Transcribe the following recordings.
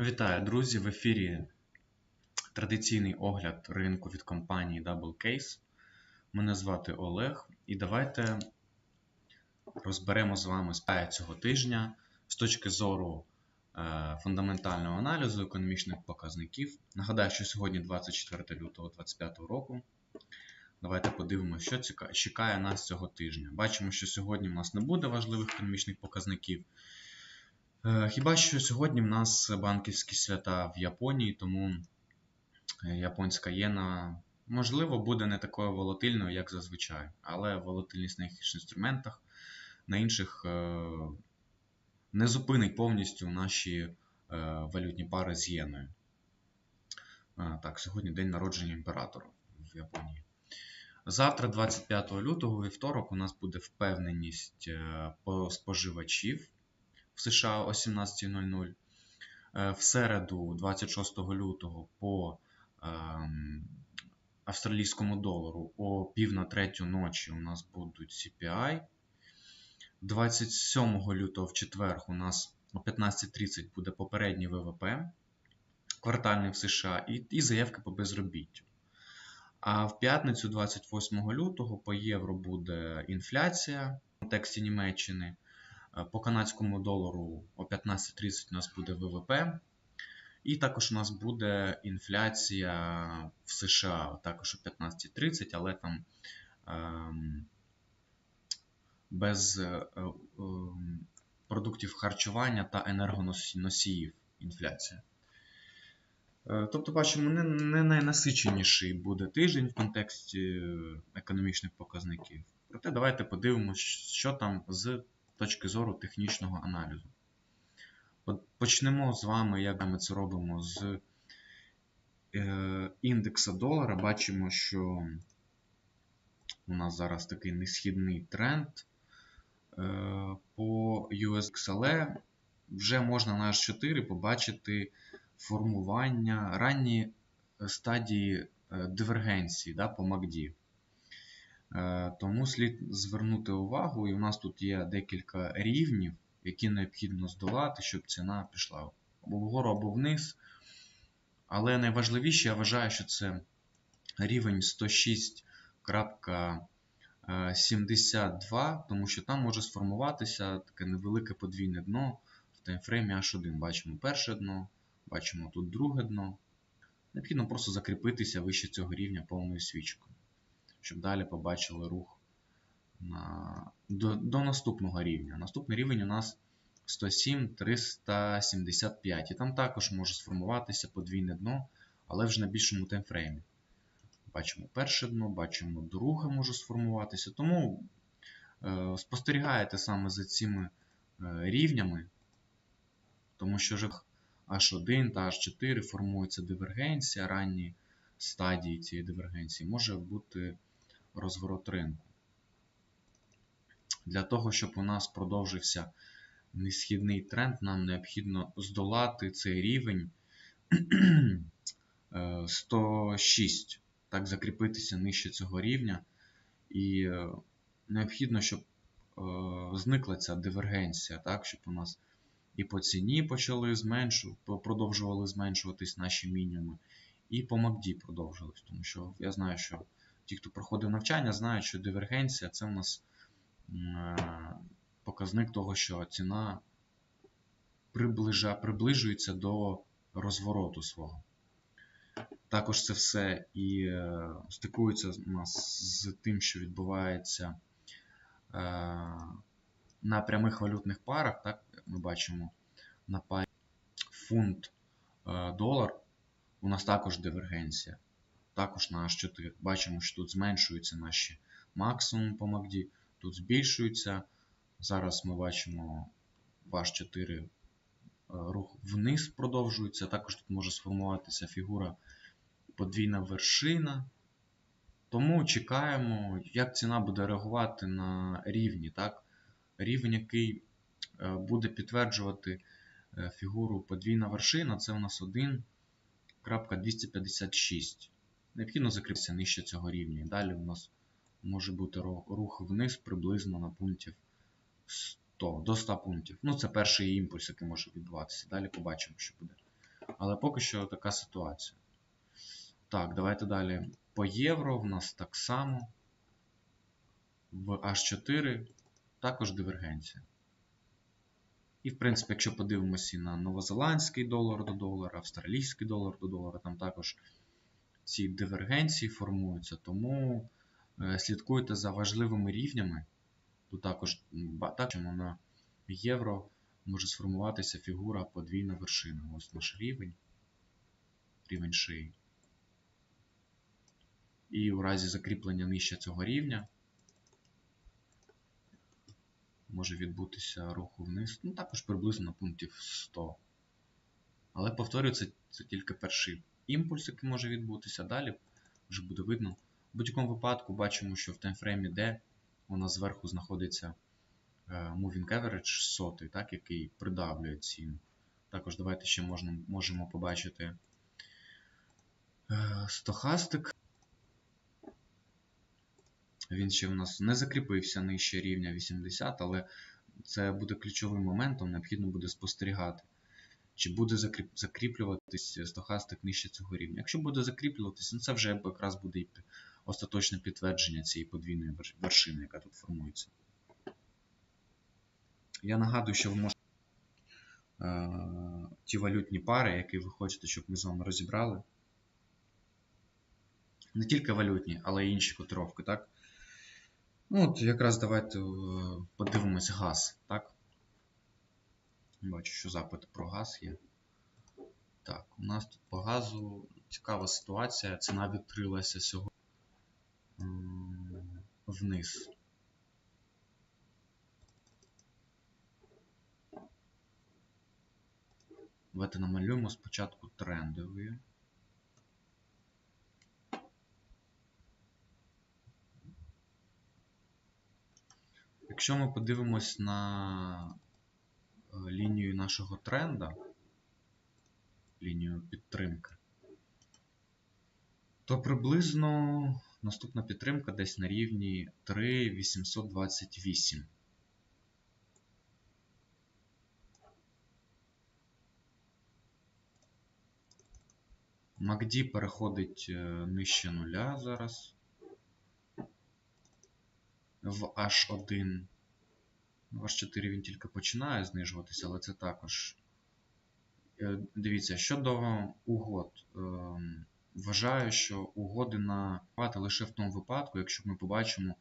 Вітаю, друзі! В ефірі традиційний огляд ринку від компанії Double Case. Мене звати Олег, і давайте розберемо з вами спая цього тижня з точки зору е, фундаментального аналізу економічних показників. Нагадаю, що сьогодні 24 лютого 2025 року. Давайте подивимося, що чекає нас цього тижня. Бачимо, що сьогодні в нас не буде важливих економічних показників. Е, хіба що сьогодні в нас банківські свята в Японії, тому е, японська єна, можливо, буде не такою волатильною, як зазвичай, але волатильність на їх інструментах, на інших е, не зупинить повністю наші валютні пари з єною. Так, сьогодні день народження імператора в Японії. Завтра, 25 лютого, вівторок, у нас буде впевненість по споживачів США о 17.00. Е, в середу, 26 лютого, по ем, австралійському долару о пів на третю ночі у нас будуть CPI. 27 лютого в четвер у нас о 15.30 буде попередній ВВП квартальний в США і, і заявки по безробіттю. А в п'ятницю, 28 лютого, по євро буде інфляція в контексті Німеччини. Е, по канадському долару о 15.30 у нас буде ВВП. І також у нас буде інфляція в США також о 15.30, але там ем, без е, е, продуктів харчування та енергоносіїв інфляція. Тобто, бачимо, не найнасиченіший буде тиждень в контексті економічних показників. Проте давайте подивимося, що там з точки зору технічного аналізу. Почнемо з вами, як ми це робимо з е, індекса долара. Бачимо, що у нас зараз такий несхідний тренд е, по USXLE. Вже можна на H4 побачити формування ранні стадії е, дивергенції да, по MACD. Е, тому слід звернути увагу, і у нас тут є декілька рівнів, які необхідно здолати, щоб ціна пішла або вгору, або вниз. Але найважливіше, я вважаю, що це рівень 106.72, тому що там може сформуватися таке невелике подвійне дно в таймфреймі H1. Бачимо перше дно, бачимо тут друге дно. Необхідно просто закріпитися вище цього рівня повною свічкою щоб далі побачили рух на, до, до наступного рівня. Наступний рівень у нас 107 375. І там також може сформуватися подвійне дно, але вже на більшому таймфреймі. Бачимо перше дно, бачимо друге може сформуватися. Тому е, спостерігаєте саме за цими е, рівнями, тому що вже H1 та H4 формується дивергенція, ранні стадії цієї дивергенції може бути розворот ринку. Для того, щоб у нас продовжився несхідний тренд, нам необхідно здолати цей рівень 106, е, так, закріпитися нижче цього рівня. І е, необхідно, щоб е, зникла ця дивергенція, так, щоб у нас і по ціні почали зменшувати, продовжували зменшуватись наші мінімуми, і по MACD продовжились. Тому що я знаю, що ті, хто проходив навчання, знають, що дивергенція це у нас е, показник того, що ціна приближа, приближується до розвороту свого. Також це все і е, стикується у нас з тим, що відбувається е, на прямих валютних парах. Так, ми бачимо на парі фунт долар, у нас також дивергенція також на H4. Бачимо, що тут зменшуються наші максимум по MACD, тут збільшуються. Зараз ми бачимо в H4 е, рух вниз продовжується. Також тут може сформуватися фігура подвійна вершина. Тому чекаємо, як ціна буде реагувати на рівні. Так? Рівень, який е, буде підтверджувати е, фігуру подвійна вершина, це у нас 1.256. Необхідно закритися нижче цього рівня. Далі у нас може бути рух вниз приблизно на пунктів 100, до 100 пунктів. Ну, це перший імпульс, який може відбуватися. Далі побачимо, що буде. Але поки що така ситуація. Так, давайте далі. По євро в нас так само. В H4 також дивергенція. І, в принципі, якщо подивимося на новозеландський долар до долара, австралійський долар до долара, там також ці дивергенції формуються. Тому е, слідкуйте за важливими рівнями. Тут також бачимо на євро може сформуватися фігура подвійна вершина. Ось наш рівень, рівень шиї. І у разі закріплення нижче цього рівня може відбутися руху вниз. Ну, також приблизно на пунктів 100. Але повторюю, це, це тільки перший імпульс, який може відбутися. Далі вже буде видно. В будь-якому випадку бачимо, що в таймфреймі D у нас зверху знаходиться е, Moving Average 100, так, який придавлює ціну. Також давайте ще можна, можемо побачити е, стохастик. Він ще в нас не закріпився нижче рівня 80, але це буде ключовим моментом, необхідно буде спостерігати. Чи буде закріплюватись стохастик нижче цього рівня. Якщо буде закріплюватися, ну це вже якраз буде остаточне підтвердження цієї подвійної вершини, яка тут формується. Я нагадую, що ви можете е, ті валютні пари, які ви хочете, щоб ми з вами розібрали. Не тільки валютні, але й інші котировки, так? Ну, от якраз давайте е, подивимось газ, так? Бачу, що запит про газ є. Так, у нас тут по газу цікава ситуація. Ціна відкрилася сьогодні вниз. Давайте намалюємо спочатку трендові. Якщо ми подивимось на лінію нашого тренда, лінію підтримки, то приблизно наступна підтримка десь на рівні 3,828. MACD переходить е, нижче нуля зараз в H1. В H4 він тільки починає знижуватися, але це також. Е, дивіться, щодо угод. Ем, вважаю, що угоди на лише в тому випадку, якщо ми побачимо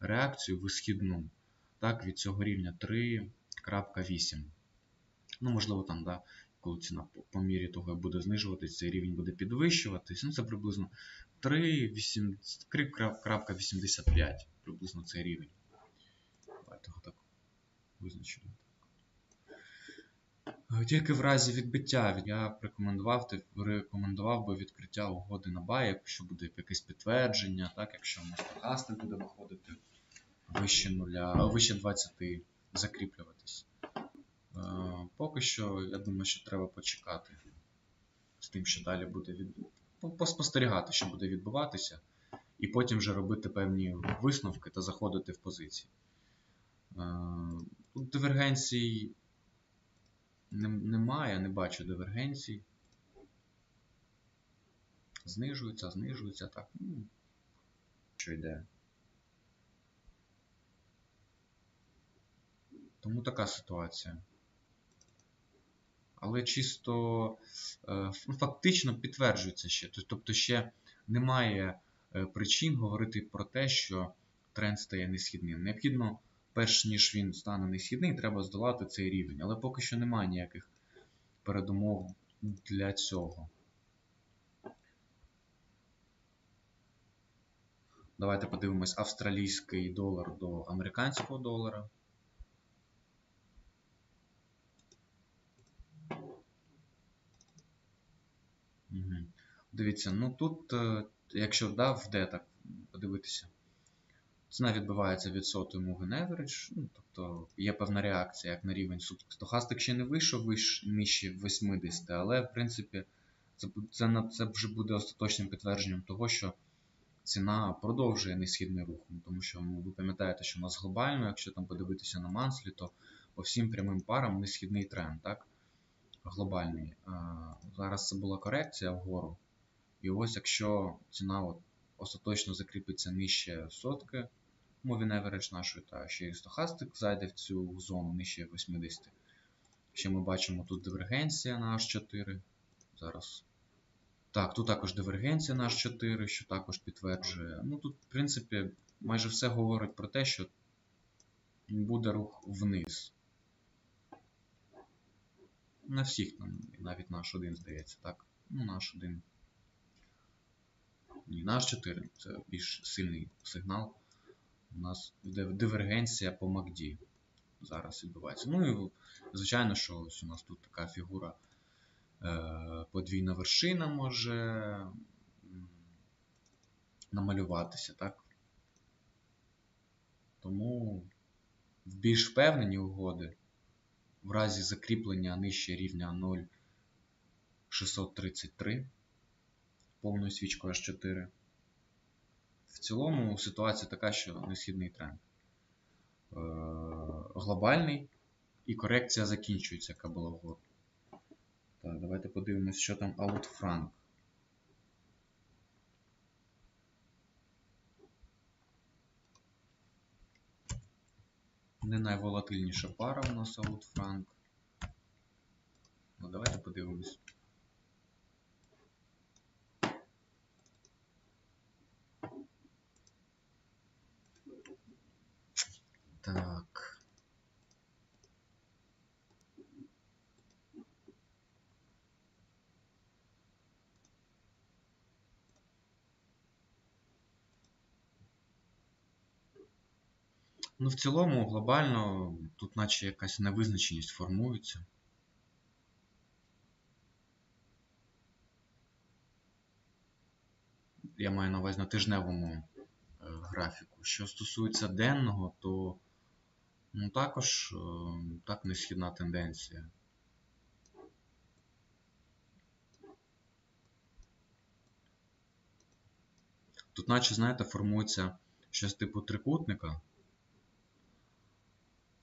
реакцію висхідну так, від цього рівня 3.8. Ну, можливо, там, да, коли ціна по, мірі того буде знижуватись, цей рівень буде підвищуватись. Ну, це приблизно 3.85 приблизно цей рівень. Давайте так визначимо. Е, тільки в разі відбиття я б рекомендував рекомендував би відкриття угоди на бай, якщо буде якесь підтвердження, так, якщо стокастик буде виходити вище нуля, вище 20 закріплюватись. Е, поки що, я думаю, що треба почекати з тим, що далі буде від... поспостерігати, що буде відбуватися і потім вже робити певні висновки та заходити в позиції. Тут дивергенцій немає, не бачу дивергенцій. Знижується, знижується, так. Ну, Що йде? Тому така ситуація. Але чисто е, ну, фактично підтверджується ще. Тобто ще немає Е, причин говорити про те, що тренд стає несхідним. Необхідно, перш ніж він стане несхідний, треба здолати цей рівень. Але поки що немає ніяких передумов для цього. Давайте подивимось австралійський долар до американського долара. Угу. Дивіться, ну тут е, якщо да, в D так подивитися, ціна відбивається від сотої Moving Average, ну, тобто є певна реакція, як на рівень стохастик ще не вийшов нижче 80, але в принципі це, це, це вже буде остаточним підтвердженням того, що ціна продовжує несхідний рух. Ну, тому що ну, ви пам'ятаєте, що у нас глобально, якщо там подивитися на манслі, то по всім прямим парам несхідний тренд. так? глобальний. Е, Зараз це була корекція вгору. І ось якщо ціна от остаточно закріпиться нижче сотки, moving average нашої, та ще й стохастик зайде в цю зону нижче 80. Ще ми бачимо тут дивергенція на H4. Зараз. Так, тут також дивергенція на H4, що також підтверджує. Ну тут, в принципі, майже все говорить про те, що буде рух вниз. На всіх там, навіть наш один, здається, так. Ну, наш один. Ні, наш 4 це більш сильний сигнал. У нас дивергенція по MACD зараз відбувається. Ну і звичайно, що ось у нас тут така фігура е, подвійна вершина може намалюватися, так? Тому в більш впевнені угоди в разі закріплення нижче рівня 0,633 повною свічкою H4. В цілому ситуація така, що несхідний тренд. Е, глобальний і корекція закінчується, яка була вгору. Так, давайте подивимось, що там Outfrank. Не найволатильніша пара у нас Outfrank. Ну, давайте подивимось. Так. Ну, в цілому, глобально, тут наче якась невизначеність формується. Я маю на увазі на тижневому е, графіку. Що стосується денного, то ну, також е, так несхідна тенденція. Тут, наче, знаєте, формується щось типу трикутника.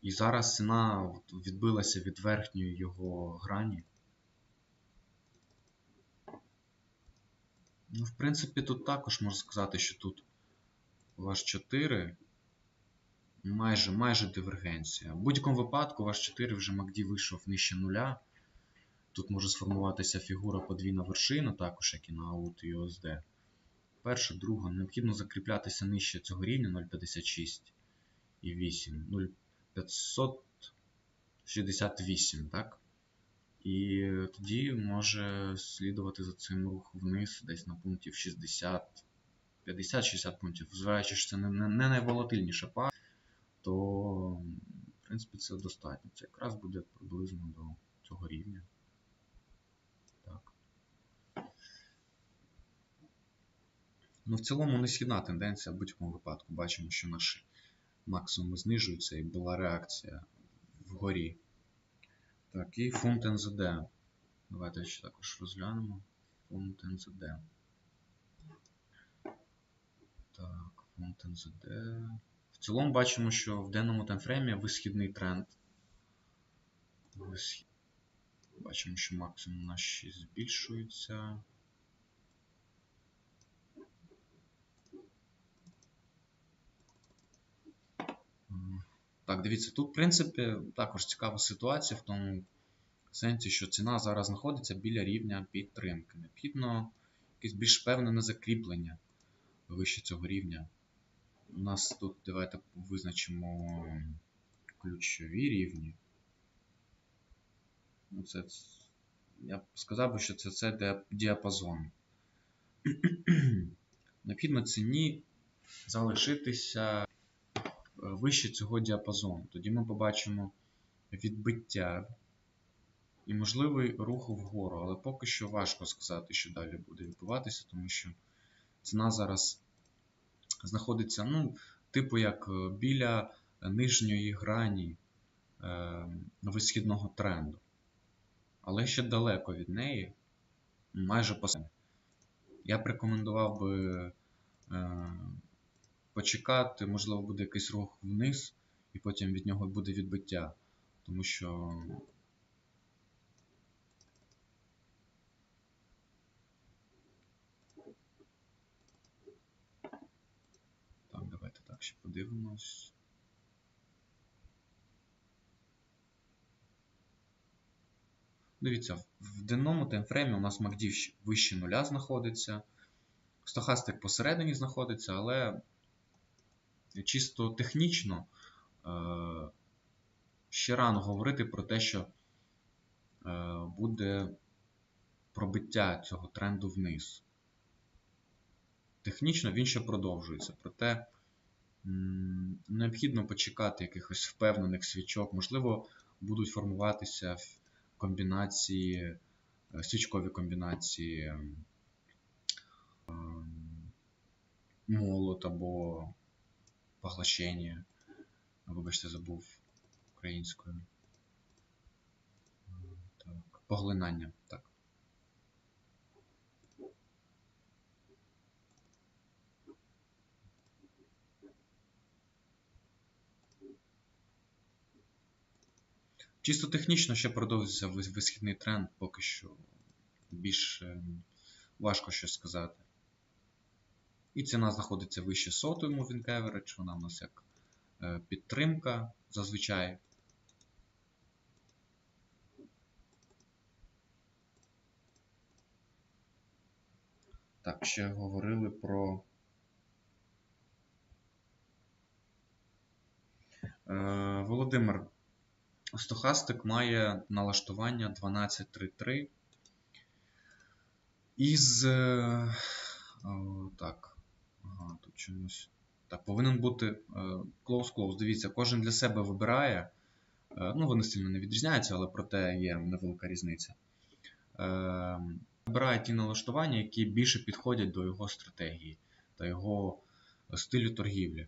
І зараз ціна відбилася від верхньої його грані. Ну, в принципі, тут також можна сказати, що тут ваш 4 майже майже дивергенція. В будь-якому випадку ваш 4 вже MACD вийшов нижче нуля. Тут може сформуватися фігура подвійна вершина, також як і на AUT і USD. Перша, друга, необхідно закріплятися нижче цього рівня 0,56 і 8. 568, так? І тоді може слідувати за цим рух вниз десь на пунктів 60, 50-60 пунктів. Зважаючи, що це не найволатильніша пара, то, в принципі, це достатньо. Це якраз буде приблизно до цього рівня. Так. Ну, в цілому несхідна тенденція в будь-якому випадку. Бачимо, що наші максимуми знижуються і була реакція вгорі. Так, і фунт НЗД. Давайте ще також розглянемо. Фунт НЗД. Так, фунт НЗД. Цілому бачимо, що в денному таймфреймі висхідний тренд. Бачимо, що максимум наші збільшується. Так, дивіться, тут, в принципі, також цікава ситуація в тому сенсі, що ціна зараз знаходиться біля рівня підтримки. Необхідно якесь більш певне закріплення вище цього рівня. У нас тут давайте визначимо ключові рівні. Ну, це, Я б сказав, що це це діапазон. Необхідно ціні залишитися вище цього діапазону. Тоді ми побачимо відбиття і можливий рух вгору, але поки що важко сказати, що далі буде відбуватися, тому що ціна зараз знаходиться, ну, типу, як е, біля нижньої грані е, висхідного тренду. Але ще далеко від неї, майже по Я б рекомендував би. Е, почекати, можливо, буде якийсь рух вниз, і потім від нього буде відбиття. Тому що Ще подивимось. Дивіться, в денному таймфреймі у нас MACD вище нуля знаходиться. Стохастик посередині знаходиться, але чисто технічно е, ще рано говорити про те, що е, буде пробиття цього тренду вниз. Технічно він ще продовжується, проте необхідно почекати якихось впевнених свічок. Можливо, будуть формуватися в комбінації, е, свічкові комбінації ем, ем, молот або поглощення. Вибачте, забув українською. Так, поглинання. Так. Чисто технічно ще продовжується висхідний тренд, поки що більш ем, важко щось сказати. І ціна знаходиться вище сотої Moving Average, вона в нас як е, підтримка зазвичай. Так, ще говорили про. Е, Володимир, Стохастик має налаштування 12.3.3 із. е, так. Ага, тут чомусь. Так, повинен бути е, close-close. Дивіться, кожен для себе вибирає. Е, Ну, вони сильно не відрізняються, але проте є невелика різниця. Е, Вибирає ті налаштування, які більше підходять до його стратегії та його стилю торгівлі.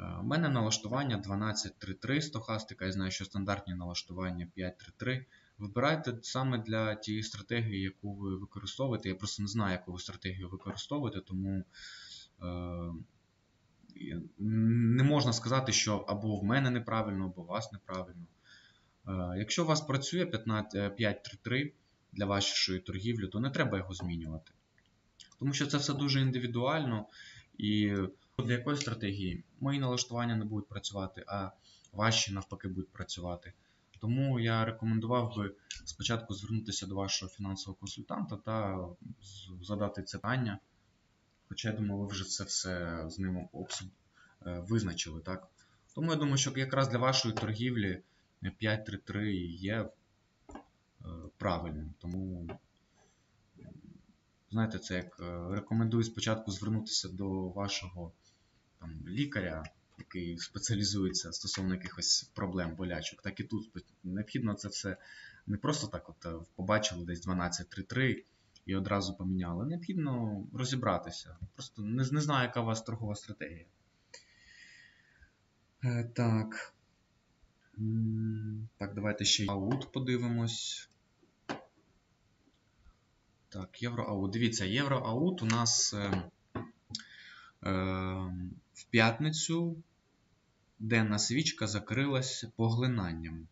Е, У мене налаштування 12.3.3 стохастика. Я знаю, що стандартні налаштування 5.3.3. Вибирайте саме для тієї стратегії, яку ви використовуєте. Я просто не знаю, яку ви стратегію використовуєте, тому е, не можна сказати, що або в мене неправильно, або у вас неправильно. Е, якщо у вас працює 15 е, 5.3.3 для вашої торгівлі, то не треба його змінювати. Тому що це все дуже індивідуально і для якої стратегії мої налаштування не будуть працювати, а ваші навпаки будуть працювати. Тому я рекомендував би спочатку звернутися до вашого фінансового консультанта та задати це питання. Хоча я думаю, ви вже це все з ним е, визначили, так? Тому я думаю, що якраз для вашої торгівлі 5.3.3 є е, правильним. Тому, знаєте, це як е, рекомендую спочатку звернутися до вашого там, лікаря, який спеціалізується стосовно якихось проблем, болячок, так і тут необхідно це все не просто так, от е, побачили десь 12.3.3 і одразу поміняли. Необхідно розібратися. Просто не, не знаю, яка у вас торгова стратегія. Е, так. Так, давайте ще аут подивимось. Так, євроаут. Дивіться, євроаут у нас е, е, в п'ятницю денна свічка закрилась поглинанням.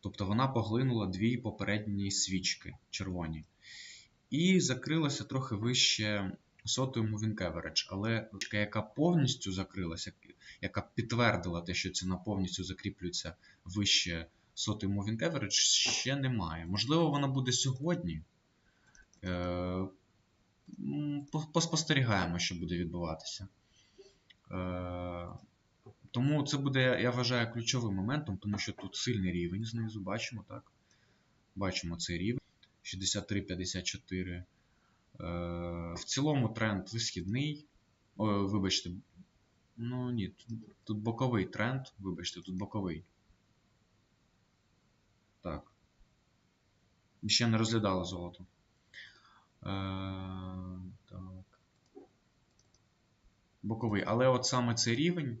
Тобто вона поглинула дві попередні свічки червоні. І закрилася трохи вище сотою Moving Average, але свічка, яка повністю закрилася, яка підтвердила те, що ціна повністю закріплюється вище сотої Moving Average, ще немає. Можливо, вона буде сьогодні. Е, Поспостерігаємо, що буде відбуватися. Е, Тому це буде, я вважаю, ключовим моментом, тому що тут сильний рівень знизу, бачимо, так? Бачимо цей рівень 63-54. Е, В цілому тренд висхідний. О, вибачте. Ну ні, тут, тут боковий тренд. Вибачте, тут боковий. Так. Ще не розглядали золото. Е, так. Боковий. Але от саме цей рівень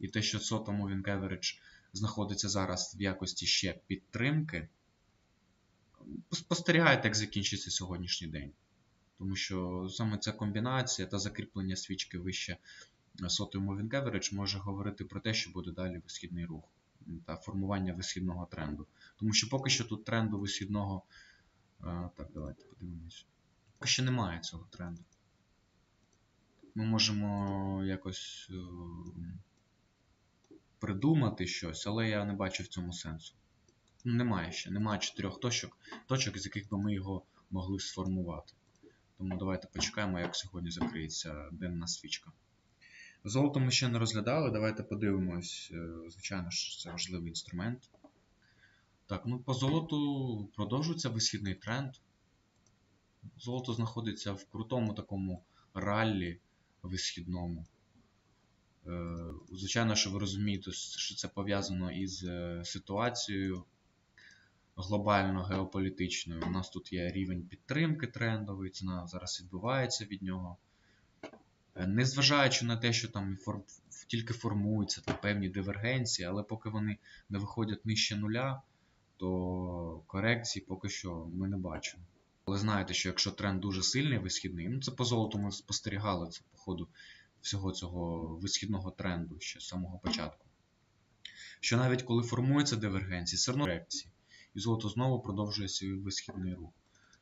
і те, що SOTA Moving Average знаходиться зараз в якості ще підтримки. Спостерігайте, як закінчиться сьогоднішній день. Тому що саме ця комбінація та закріплення свічки вище сотої Moving Average може говорити про те, що буде далі висхідний рух та формування висхідного тренду. Тому що поки що тут тренду висхідного. е, Так, давайте подивимось. Поки що немає цього тренду. Ми можемо якось е, придумати щось, але я не бачу в цьому сенсу. Ну, Немає ще, немає чотирьох точок, точок, з яких би ми його могли сформувати. Тому давайте почекаємо, як сьогодні закриється денна свічка. Золото ми ще не розглядали. Давайте подивимось. Е, Звичайно ж, це важливий інструмент. Так, ну по золоту продовжується висхідний тренд. Золото знаходиться в крутому такому раллі висхідному. Е, Звичайно, що ви розумієте, що це пов'язано із е, ситуацією глобально геополітичною. У нас тут є рівень підтримки трендовий, ціна зараз відбувається від нього. Е, Незважаючи на те, що там тільки формуються там певні дивергенції, але поки вони не виходять нижче нуля, то корекції поки що ми не бачимо. Але знаєте, що якщо тренд дуже сильний висхідний, ну це по золоту ми спостерігали це по ходу всього цього висхідного тренду ще з самого початку. Що навіть коли формується дивергенція, все одно корекції, і золото знову продовжує свій висхідний рух.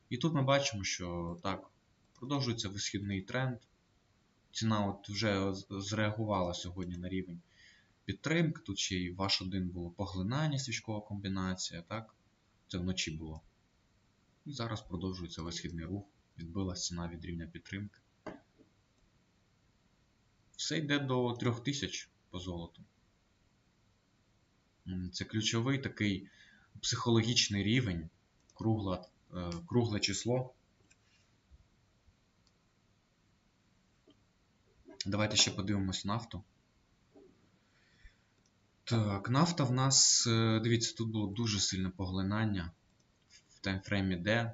І тут ми бачимо, що так, продовжується висхідний тренд. Ціна от вже зреагувала сьогодні на рівень підтримки. Тут ще й ваш один було поглинання, свічкова комбінація, так? Це вночі було. І зараз продовжується висхідний рух. Відбилась ціна від рівня підтримки. Все йде до 3000 по золоту. Це ключовий такий психологічний рівень, кругла, е, кругле число. Давайте ще подивимось нафту. Так, нафта в нас, е, дивіться, тут було дуже сильне поглинання таймфреймі D,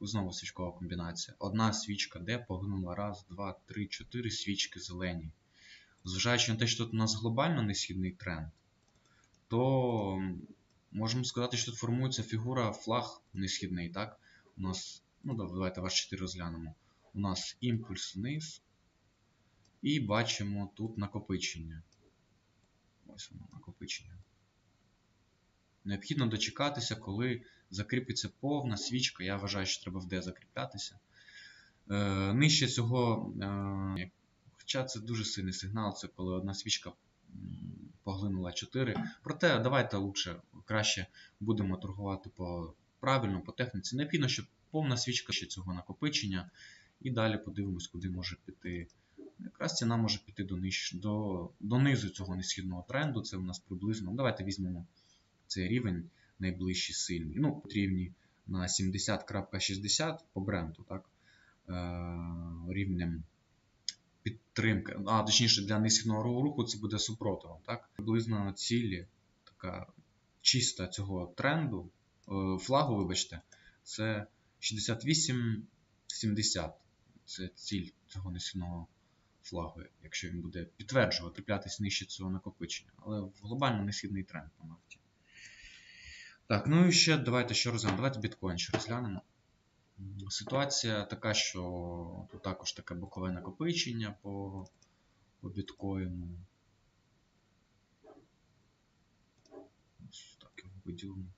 знову свічкова комбінація. Одна свічка D погнула раз, два, три, чотири свічки зелені. Зважаючи на те, що тут у нас глобально несхідний тренд, то можемо сказати, що тут формується фігура флаг несхідний, так? У нас, ну да, давайте ваш 4 розглянемо. У нас імпульс вниз. І бачимо тут накопичення. Ось воно, накопичення. Необхідно дочекатися, коли закріпиться повна свічка. Я вважаю, що треба в D закріплятися. Е, нижче цього, е, хоча це дуже сильний сигнал, це коли одна свічка поглинула 4. Проте давайте лучше, краще будемо торгувати по правильно, по техніці. Необхідно, щоб повна свічка ще цього накопичення. І далі подивимось, куди може піти. Якраз ціна може піти до, ниж, до, до низу цього несхідного тренду. Це у нас приблизно. Давайте візьмемо цей рівень найближчий сильний. Ну, рівні на 70.60 по бренду, так? Е, рівнем підтримки. А, точніше, для несхідного руху це буде супротивом. Так? Приблизно цілі така чиста цього тренду, е, флагу, вибачте, це 68-70. Це ціль цього несхідного флагу, якщо він буде підтверджувати, траплятись нижче цього накопичення. Але глобально несхідний тренд по нафті. Так, ну і ще давайте що розглянемо. Давайте біткоін ще розглянемо. Ситуація така, що тут також таке бокове накопичення по, по біткоїну. Ось так його виділимо.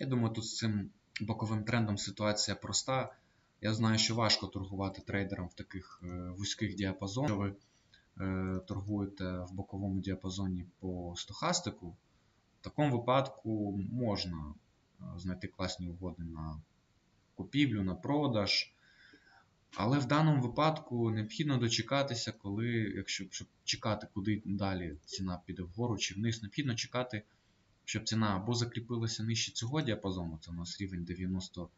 Я думаю, тут з цим боковим трендом ситуація проста. Я знаю, що важко торгувати трейдерам в таких е, вузьких діапазонах. Якщо ви е, торгуєте в боковому діапазоні по стохастику, в такому випадку можна е, знайти класні угоди на купівлю, на продаж. Але в даному випадку необхідно дочекатися, коли, якщо щоб чекати, куди далі ціна піде вгору чи вниз, необхідно чекати, щоб ціна або закріпилася нижче цього діапазону, це у нас рівень 90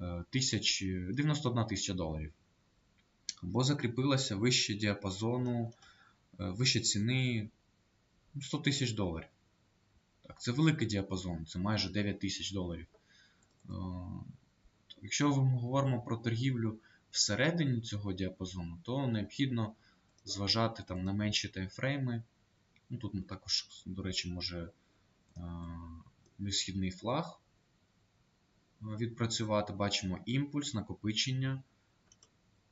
е, тисяч, 91 тисяча доларів, або закріпилася вище діапазону, е, вище ціни ну, 100 тисяч доларів. Так, це великий діапазон, це майже 9 тисяч доларів. Е, Якщо ми говоримо про торгівлю всередині цього діапазону, то необхідно зважати там на менші таймфрейми. Ну, Тут також, до речі, може висхідний флаг. відпрацювати. Бачимо імпульс, накопичення.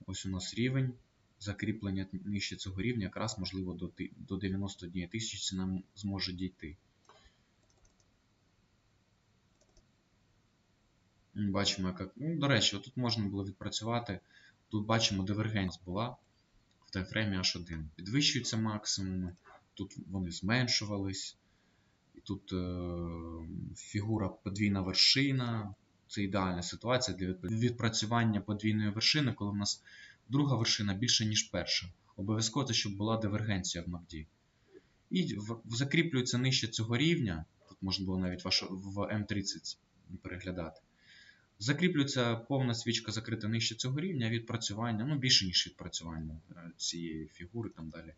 Ось у нас рівень. Закріплення нижче цього рівня, якраз можливо до до 91 тисячі нам зможе дійти. Бачимо, яка. Ну, до речі, тут можна було відпрацювати. Тут бачимо, дивергенція була в таймфреймі H1. Підвищуються максимуми, тут вони зменшувались. Тут е, фігура подвійна вершина. Це ідеальна ситуація для відпрацювання подвійної вершини, коли в нас друга вершина більше, ніж перша. Обов'язково це, щоб була дивергенція в MACD. І закріплюється нижче цього рівня. Тут можна було навіть в М30 переглядати. Закріплюється повна свічка закрита нижче цього рівня, відпрацювання, ну більше, ніж відпрацювання е, цієї фігури, там далі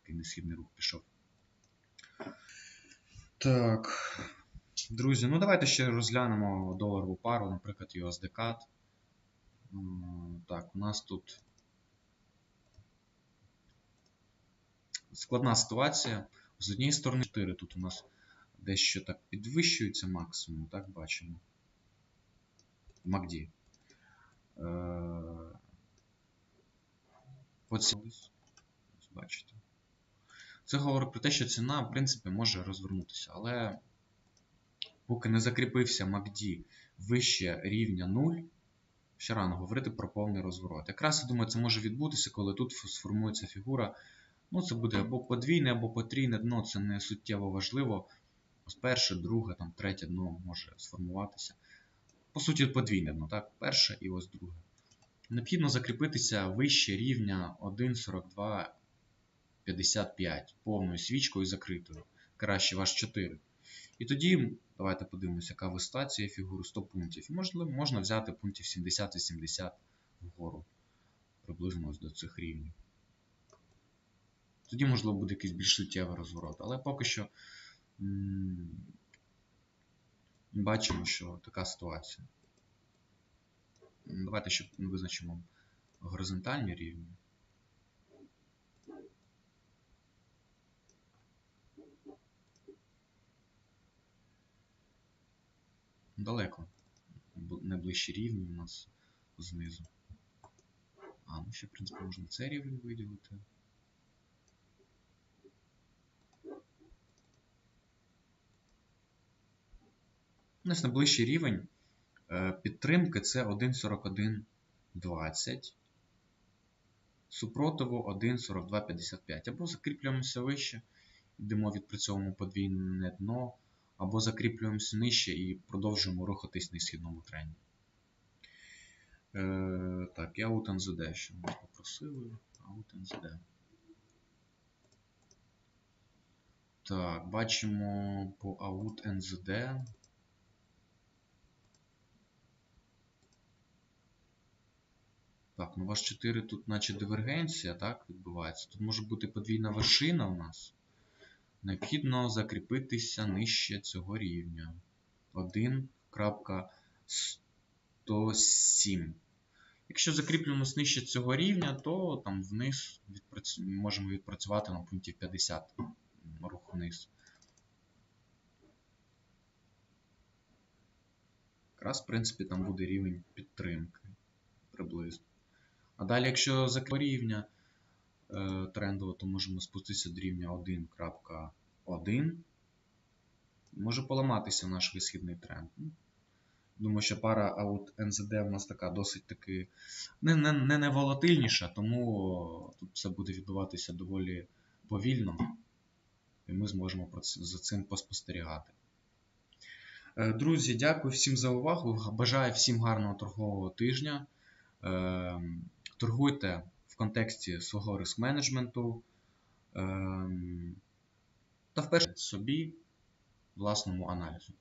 такий несхідний рух пішов. Так. Друзі, ну давайте ще розглянемо доларову пару, наприклад, USD CAD. М, Так, у нас тут складна ситуація. З однієї сторони 4 тут у нас дещо так підвищується максимум, так бачимо. MACD. Е, Поцілись. Бачите. Це говорить про те, що ціна, в принципі, може розвернутися, але поки не закріпився MACD вище рівня 0, ще рано говорити про повний розворот. Якраз я думаю, це може відбутися, коли тут сформується фігура. Ну, це буде або подвійне, або потрійне дно, це не суттєво важливо. Ось перше, друге, там, третє дно може сформуватися. По суті, подвійне дно, так? Перше і ось друге. Необхідно закріпитися вище рівня 1.4255 повною свічкою закритою. Краще ваш 4. І тоді давайте подивимося, яка цієї фігури 100 пунктів. І можливо, можна взяти пунктів 70-80 вгору. Приблизно ось до цих рівнів. Тоді, можливо, буде якийсь більш суттєвий розворот. Але поки що бачимо, що така ситуація. Давайте ще визначимо горизонтальні рівні. Далеко. Найближчі рівні у нас знизу. А, ну ще, в принципі, можна цей рівень виділити. У нас найближчий рівень е, підтримки це 1.4120. Супротиву 1.4255. Або закріплюємося вище, йдемо відпрацьовуємо подвійне дно, або закріплюємося нижче і продовжуємо рухатись на східному тренді. Е, так, і Out NZD, що ми попросили. Out NZD. Так, бачимо по Out NZD. Так, ну ваш 4 тут наче дивергенція, так, відбувається. Тут може бути подвійна вершина у нас. Необхідно закріпитися нижче цього рівня. 1.107. Якщо закріплюємось нижче цього рівня, то там вниз відпрацю... можемо відпрацювати на пункті 50 рух вниз. Якраз, в принципі, там буде рівень підтримки приблизно. А далі, якщо закріпимо рівня трендово, то можемо спуститися до рівня 1.1. Може поламатися наш висхідний тренд. Думаю, що пара Out NZD у нас така досить таки не, не, не, не волатильніша, тому тут все буде відбуватися доволі повільно, і ми зможемо за цим поспостерігати. Е, Друзі, дякую всім за увагу. Бажаю всім гарного торгового тижня. Е, Торгуйте в контексті свого риск-менеджменту е, та вперше собі власному аналізу.